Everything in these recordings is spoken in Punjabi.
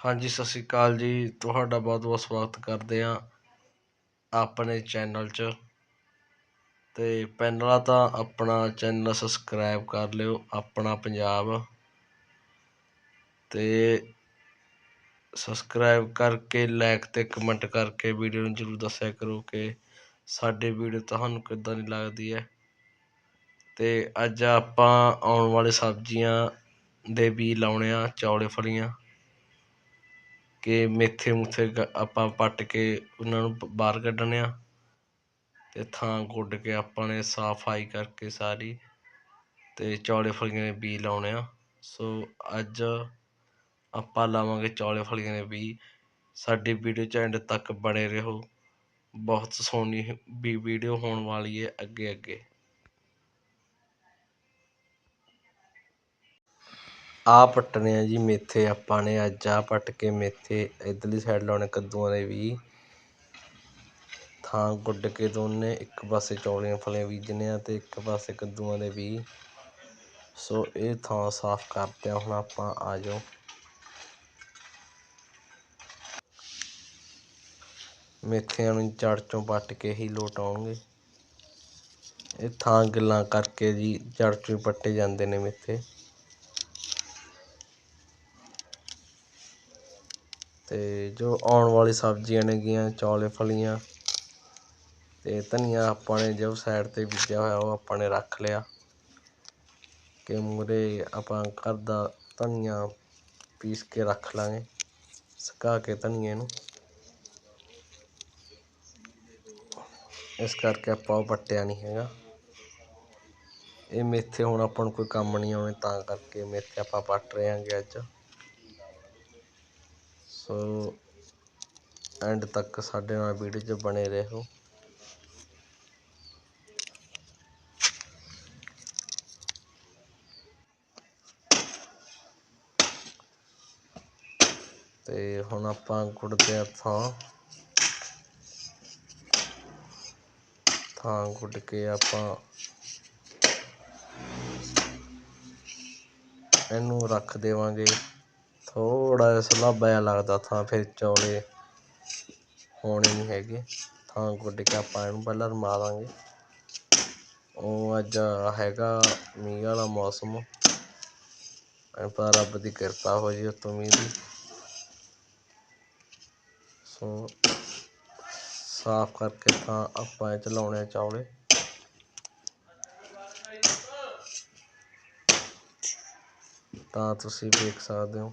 ਹਾਂਜੀ, ਸਤਿ ਸ਼੍ਰੀ ਅਕਾਲ ਜੀ। ਤੁਹਾਡਾ ਬਹੁਤ ਬਹੁਤ ਸਵਾਗਤ ਕਰਦੇ ਹਾਂ ਆਪਣੇ ਚੈਨਲ 'ਚ। ਅਤੇ ਪਹਿਲਾਂ ਤਾਂ ਆਪਣਾ ਚੈਨਲ ਸਬਸਕ੍ਰਾਈਬ ਕਰ ਲਿਓ, ਆਪਣਾ ਪੰਜਾਬ। ਅਤੇ ਸਬਸਕ੍ਰਾਈਬ ਕਰਕੇ ਲਾਈਕ ਅਤੇ ਕਮੈਂਟ ਕਰਕੇ ਵੀਡੀਓ ਨੂੰ ਜਰੂਰ ਦੱਸਿਆ ਕਰੋ ਕਿ ਸਾਡੀ ਵੀਡੀਓ ਤੁਹਾਨੂੰ ਕਿੱਦਾਂ ਦੀ ਲੱਗਦੀ ਹੈ। ਅਤੇ ਅੱਜ ਆਪਾਂ ਆਉਣ ਵਾਲੇ ਸਬਜ਼ੀਆਂ ਦੇ ਵੀ ਲਾਉਣੇ ਆ, ਚੌਲੇ ਫਲੀਆਂ। ਕਿ ਮੇਥੇ ਮੂਥੇ ਆਪਾਂ ਪੱਟ ਕੇ ਉਹਨਾਂ ਨੂੰ ਬਾਹਰ ਕੱਢਣੇ ਆ ਅਤੇ ਥਾਂ ਗੁੱਡ ਕੇ ਆਪਾਂ ਨੇ ਸਫ਼ਾਈ ਕਰਕੇ ਸਾਰੀ ਅਤੇ ਚੌਲੇ ਫਲੀਆਂ ਦੇ ਬੀਜ ਲਾਉਣੇ ਆ। ਸੋ ਅੱਜ ਆਪਾਂ ਲਾਵਾਂਗੇ ਚੌਲੇ ਫਲੀਆਂ ਦੇ ਬੀਜ। ਸਾਡੀ ਵੀਡੀਓ ਚ ਐਂਡ ਤੱਕ ਬਣੇ ਰਹੋ। ਬਹੁਤ ਸੋਹਣੀ ਵੀ ਵੀਡੀਓ ਹੋਣ ਵਾਲੀ ਹੈ ਅੱਗੇ ਅੱਗੇ। ਆ ਪੱਟਣੇ ਆ ਜੀ, ਮੇਥੇ ਆਪਾਂ ਨੇ ਅੱਜ ਆ ਪੱਟ ਕੇ ਮੇਥੇ ਇੱਧਰਲੀ ਸਾਈਡ ਲਾਉਣੇ, ਕੱਦੂਆਂ ਦੇ ਵੀ। ਥਾਂ ਗੁੱਡ ਕੇ ਦੋਨੇ, ਇੱਕ ਪਾਸੇ ਚੌਲੀਆਂ ਫਲੀਆਂ ਬੀਜਣੇ ਆ ਅਤੇ ਇੱਕ ਪਾਸੇ ਕੱਦੂਆਂ ਦੇ ਵੀ। ਸੋ ਇਹ ਥਾਂ ਸਾਫ਼ ਕਰਦੇ ਆ, ਹੁਣ ਆਪਾਂ ਆ ਜਾਓ। ਮੇਥਿਆਂ ਨੂੰ ਜੜ ਚੋਂ ਪੱਟ ਕੇ ਹੀ ਲੋਟ ਆਉਣਗੇ ਇਹ ਥਾਂ ਗਿੱਲਾ ਕਰਕੇ ਜੀ ਜੜ ਚੋਂ ਪੱਟੇ ਜਾਂਦੇ ਨੇ ਮੇਥੇ। ਅਤੇ ਜੋ ਆਉਣ ਵਾਲੀ ਸਬਜ਼ੀਆਂ ਨੇਗੀਆਂ, ਚੌਲ, ਫਲੀਆਂ ਅਤੇ ਧਨੀਆ ਆਪਾਂ ਨੇ ਜੋ ਸਾਈਡ ਤੇ ਬੀਜਿਆ ਹੋਇਆ, ਉਹ ਆਪਾਂ ਨੇ ਰੱਖ ਲਿਆ। ਕਿ ਮੂਹਰੇ ਆਪਾਂ ਘਰ ਦਾ ਧਨੀਆ ਪੀਸ ਕੇ ਰੱਖ ਲਾਂਗੇ, ਸੁਕਾ ਕੇ ਧਨੀਏ ਨੂੰ। ਇਸ ਕਰਕੇ ਆਪਾਂ ਉਹ ਪੱਟਿਆ ਨਹੀਂ ਹੈਗਾ। ਇਹ ਮੇਥੇ ਹੁਣ ਆਪਾਂ ਨੂੰ ਕੋਈ ਕੰਮ ਨਹੀਂ ਆਉਣੇ, ਤਾਂ ਕਰਕੇ ਮੇਥੇ ਆਪਾਂ ਪੱਟ ਰਹੇ ਹਾਂਗੇ ਅੱਜ। ਸੋ ਐਂਡ ਤੱਕ ਸਾਡੇ ਨਾਲ ਵੀਡੀਓ 'ਚ ਬਣੇ ਰਹੋ। ਤੇ ਹੁਣ ਆਪਾਂ ਗੁੱਡਦੇ ਆ ਥਾਂ। ਥਾਂ ਗੁੱਡ ਕੇ ਆਪਾਂ ਇਹਨੂੰ ਰੱਖ ਦੇਵਾਂਗੇ। ਥੋੜਾ ਜਿਹਾ ਸਲਾਬਾ ਜਿਹਾ ਲੱਗਦਾ ਥਾਂ ਫਿਰ ਚੌਲੇ ਹੋਣੇ ਨਹੀਂ ਹੈਗੇ। ਥਾਂ ਗੁੱਡ ਕੇ ਆਪਾਂ ਇਹਨੂੰ ਪਹਿਲਾਂ ਰਮਾ ਦਾਂਗੇ ਉਹ ਅੱਜ ਹੈਗਾ ਮੀਂਹ ਵਾਲਾ ਮੌਸਮ। ਪਰ ਰੱਬ ਦੀ ਕਿਰਪਾ ਹੋ ਜੀ ਉਤੋਂ ਮੀਂਹ ਦੀ। ਸੋ ਸਾਫ਼ ਕਰਕੇ ਤਾਂ ਆਪਾਂ ਇਹ ਚਲਾਉਣੇ ਚੌਲੇ। ਤਾਂ ਤੁਸੀਂ ਵੇਖ ਸਕਦੇ ਹੋ।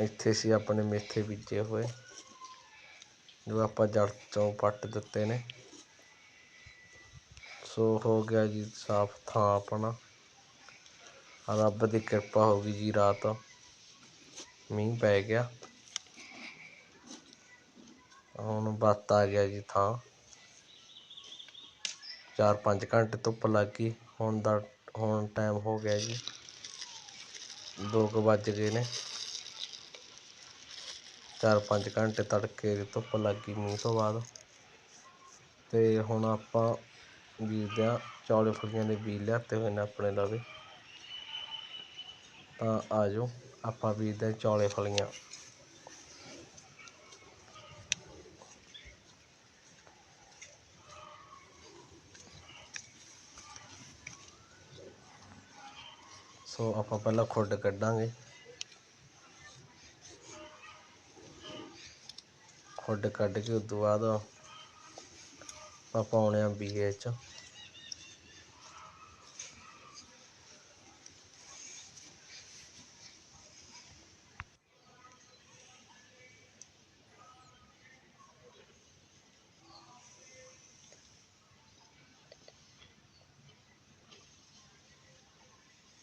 ਇੱਥੇ ਸੀ ਆਪਣੇ ਮੇਥੇ ਬੀਜੇ ਹੋਏ, ਜੋ ਆਪਾਂ ਜੜ 'ਚੋਂ ਪੱਟ ਦਿੱਤੇ ਨੇ। ਸੋ ਹੋ ਗਿਆ ਜੀ ਸਾਫ਼ ਥਾਂ ਆਪਣਾ। ਰੱਬ ਦੀ ਕਿਰਪਾ ਹੋ ਗਈ ਜੀ ਰਾਤ। ਮੀਂਹ ਪੈ ਗਿਆ। ਹੁਣ ਬੱਤ ਆ ਗਿਆ ਜੀ ਥਾਂ। 4-5 ਘੰਟੇ ਧੁੱਪ ਲੱਗ ਗਈ। ਹੁਣ ਦਾ, ਹੁਣ ਟਾਈਮ ਹੋ ਗਿਆ ਜੀ। ਦੋ ਕੁ ਵੱਜ ਗਏ ਨੇ। 4-5 ਘੰਟੇ ਤੜਕੇ ਧੁੱਪ ਲੱਗ ਗਈ ਮੀਂਹ ਤੋਂ ਬਾਅਦ। ਤੇ ਹੁਣ ਆਪਾਂ ਬੀਜਦੇ ਆ ਚੌਲੇ ਫਲੀਆਂ ਦੇ ਬੀਜ ਲਿਆਤੇ ਹੋਏ ਨੇ ਆਪਣੇ ਲਵੇ ਤਾਂ ਆ ਜਾਓ, ਆਪਾਂ ਬੀਜਦੇ ਚੌਲੇ ਫਲੀਆਂ। ਸੋ ਆਪਾਂ ਪਹਿਲਾਂ ਖੁੱਡ ਕੱਢਾਂਗੇ। ਖੁੱਡ ਕੱਢ ਕੇ ਉਸ ਤੋਂ ਬਾਅਦ ਆਪਾਂ ਪਾਉਣੇ ਆ ਬੀਏ ਚ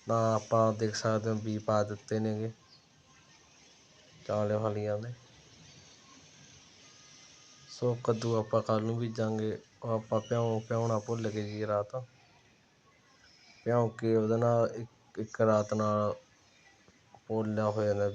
ਤਾਂ ਆਪਾਂ ਦੇਖ ਸਕਦੇ ਹੋ ਬੀ ਪਾ ਦਿੱਤੇ ਨੇਗੇ। ਚਾਲੇ ਫਲੀਆਂ ਦੇ ਸੋ ਕੱਦੂ ਆਪਾਂ ਕੱਲ ਨੂੰ ਬੀਜਾਂਗੇ। ਉਹ ਆਪਾਂ ਭਿਉਂ, ਭਿਉਣਾ ਭੁੱਲ ਗਏ ਜੀ ਰਾਤ। ਭਿਉਂ ਕੇ ਉਹਦੇ ਨਾਲ ਇੱਕ ਇੱਕ ਰਾਤ ਨਾਲ ਪੋਲਿਆ ਹੋ ਜਾਂਦਾ